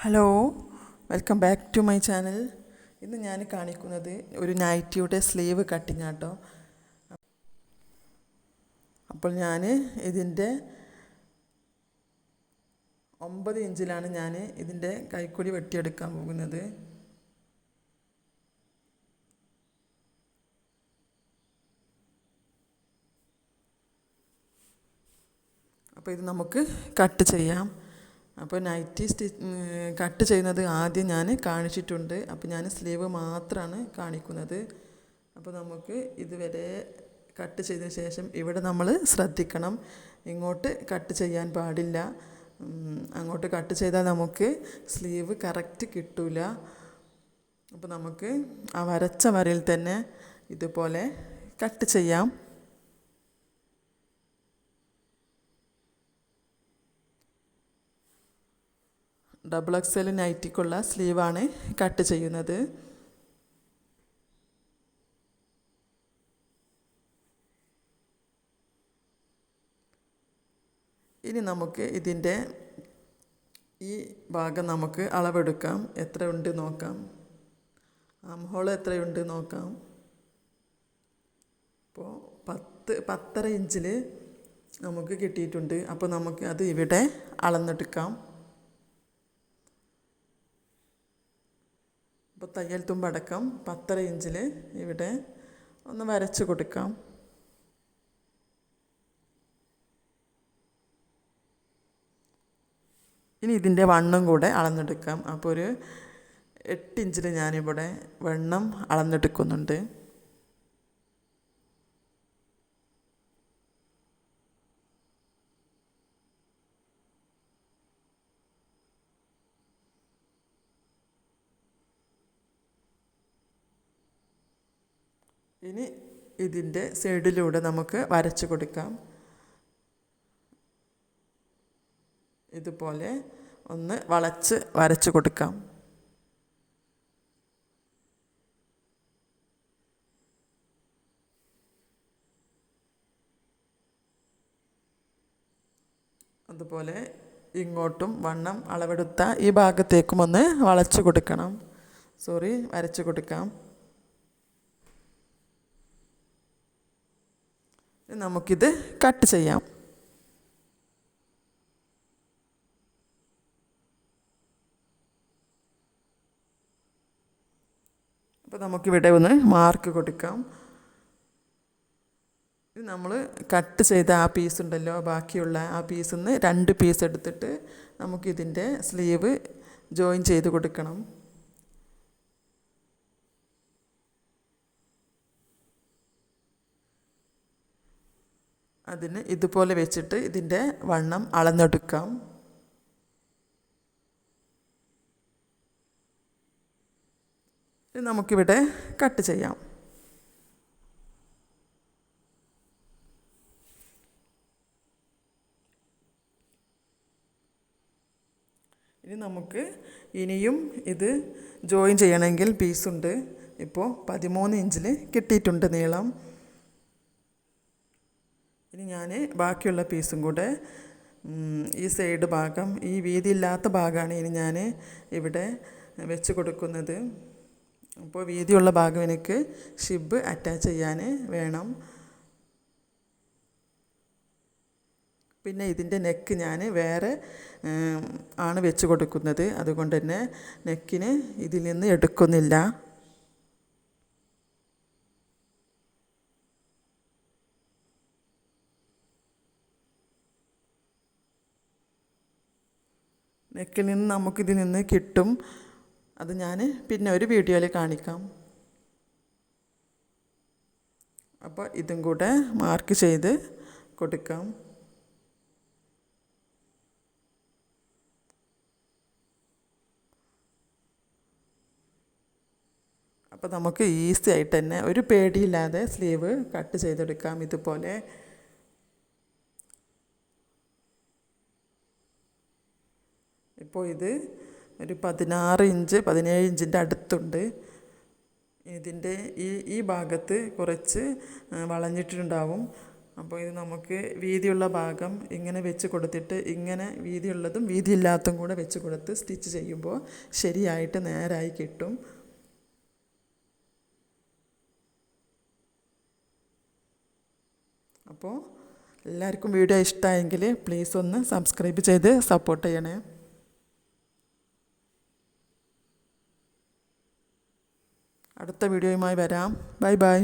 Hello welcome back to my channel ഇന്ന് ഞാൻ കാണിക്കുന്നത് ഒരു നൈറ്റിയുടെ സ്ലീവ് കട്ടിങ് ആട്ടോ. അപ്പോൾ ഞാൻ ഇതിന്റെ ഒമ്പത് ഇഞ്ചിലാണ് ഞാൻ ഇതിന്റെ കൈക്കുഴി വെട്ടിയെടുക്കാൻ പോകുന്നത്. അപ്പോൾ ഇത് നമുക്ക് കട്ട് ചെയ്യാം. അപ്പോൾ നൈറ്റി സ്റ്റി കട്ട് ചെയ്യുന്നത് ആദ്യം ഞാൻ കാണിച്ചിട്ടുണ്ട്. അപ്പോൾ ഞാൻ സ്ലീവ് മാത്രമാണ് കാണിക്കുന്നത്. അപ്പോൾ നമുക്ക് ഇതുവരെ കട്ട് ചെയ്തതിന് ശേഷം ഇവിടെ നമ്മൾ ശ്രദ്ധിക്കണം. ഇങ്ങോട്ട് കട്ട് ചെയ്യാൻ പാടില്ല. അങ്ങോട്ട് കട്ട് ചെയ്താൽ നമുക്ക് സ്ലീവ് കറക്റ്റ് കിട്ടില്ല അപ്പോൾ നമുക്ക് ആ വരച്ച വരയിൽ തന്നെ ഇതുപോലെ കട്ട് ചെയ്യാം. ഡബിൾ എക്സ് എൽ നൈറ്റിക്കുള്ള സ്ലീവാണ് കട്ട് ചെയ്യുന്നത്. ഇനി നമുക്ക് ഇതിന്റെ ഈ ഭാഗം നമുക്ക് അളവെടുക്കാം. എത്ര ഉണ്ട് നോക്കാം. ആം ഹോൾ എത്രയുണ്ട് നോക്കാം. അപ്പോൾ പത്ത് പത്തര ഇഞ്ചിൽ നമുക്ക് കിട്ടിയിട്ടുണ്ട്. അപ്പോൾ നമുക്ക് അത് ഇവിടെ അളന്നെടുക്കാം. അപ്പോൾ തയ്യൽ തുമ്പടക്കം പത്തര ഇഞ്ചിൽ ഇവിടെ ഒന്ന് വരച്ച് കൊടുക്കാം. ഇനി ഇതിന്റെ വണ്ണം കൂടെ അളന്നെടുക്കാം. അപ്പോൾ ഒരു എട്ട് ഇഞ്ചിൽ ഞാനിവിടെ വെണ്ണം അളന്നെടുക്കുന്നുണ്ട്. ഇനി ഇതിന്റെ സൈഡിലൂടെ നമുക്ക് വരച്ച് കൊടുക്കാം. ഇതുപോലെ ഒന്ന് വളച്ച് വരച്ച് കൊടുക്കാം. അതുപോലെ ഇങ്ങോട്ടും വണ്ണം അളവെടുത്ത ഈ ഭാഗത്തേക്കും ഒന്ന് വളച്ച് കൊടുക്കണം. സോറി വരച്ച് കൊടുക്കാം. നമുക്കിത് കട്ട് ചെയ്യാം. അപ്പോൾ നമുക്കിവിടെ ഒന്ന് മാർക്ക് കൊടുക്കാം. ഇത് നമ്മൾ കട്ട് ചെയ്ത ആ പീസ് ഉണ്ടല്ലോ ബാക്കിയുള്ള ആ പീസിൽ നിന്ന് രണ്ട് പീസ് എടുത്തിട്ട് നമുക്കിതിന്റെ സ്ലീവ് ജോയിൻ ചെയ്ത് കൊടുക്കണം. അതിന് ഇതുപോലെ വെച്ചിട്ട് ഇതിന്റെ വണ്ണം അളന്നെടുക്കാം. നമുക്കിവിടെ കട്ട് ചെയ്യാം. ഇനി നമുക്ക് ഇനിയും ഇത് ജോയിൻ ചെയ്യണമെങ്കിൽ പീസുണ്ട്. ഇപ്പോൾ പതിമൂന്ന് ഇഞ്ചിൽ കിട്ടിയിട്ടുണ്ട് നീളം. ഇനി ഞാൻ ബാക്കിയുള്ള പീസും കൂടെ ഈ സൈഡ് ഭാഗം ഈ വീതിയില്ലാത്ത ഭാഗമാണ് ഇനി ഞാൻ ഇവിടെ വെച്ച് കൊടുക്കുന്നത്. അപ്പോൾ വീതിയുള്ള ഭാഗം എനിക്ക് ഷിബ് അറ്റാച്ച് ചെയ്യാൻ വേണം. പിന്നെ ഇതിന്റെ നെക്ക് ഞാൻ വേറെ ആണ് വെച്ച് കൊടുക്കുന്നത്. അതുകൊണ്ട് തന്നെ നെക്കിന് ഇതിൽ നിന്ന് എടുക്കുന്നില്ല. നെക്കിൽ നിന്ന് നമുക്കിതിൽ നിന്ന് കിട്ടും. അത് ഞാൻ പിന്നെ ഒരു വീഡിയോയിൽ കാണിക്കാം. അപ്പോൾ ഇതും കൂടെ മാർക്ക് ചെയ്ത് കൊടുക്കാം. അപ്പോൾ നമുക്ക് ഈസി ആയിട്ട് തന്നെ ഒരു പേടിയില്ലാതെ സ്ലീവ് കട്ട് ചെയ്തെടുക്കാം ഇതുപോലെ. ഇപ്പോൾ ഇത് ഒരു പതിനാറ് ഇഞ്ച് പതിനേഴ് ഇഞ്ചിന്റെ അടുത്തുണ്ട്. ഇതിന്റെ ഈ ഈ ഭാഗത്ത് കുറച്ച് വളഞ്ഞിട്ടുണ്ടാവും. അപ്പോൾ ഇത് നമുക്ക് വീതിയുള്ള ഭാഗം ഇങ്ങനെ വെച്ച് കൊടുത്തിട്ട് ഇങ്ങനെ വീതിയുള്ളതും വീതിയില്ലാത്തതും കൂടെ വെച്ച് കൊടുത്ത് സ്റ്റിച്ച് ചെയ്യുമ്പോൾ ശരിയായിട്ട് നേരായി കിട്ടും. അപ്പോൾ എല്ലാവർക്കും വീഡിയോ ഇഷ്ടമായെങ്കിൽ പ്ലീസ് ഒന്ന് സബ്സ്ക്രൈബ് ചെയ്ത് സപ്പോർട്ട് ചെയ്യണേ. അടുത്ത വീഡിയോയുമായി വരാം. Bye bye.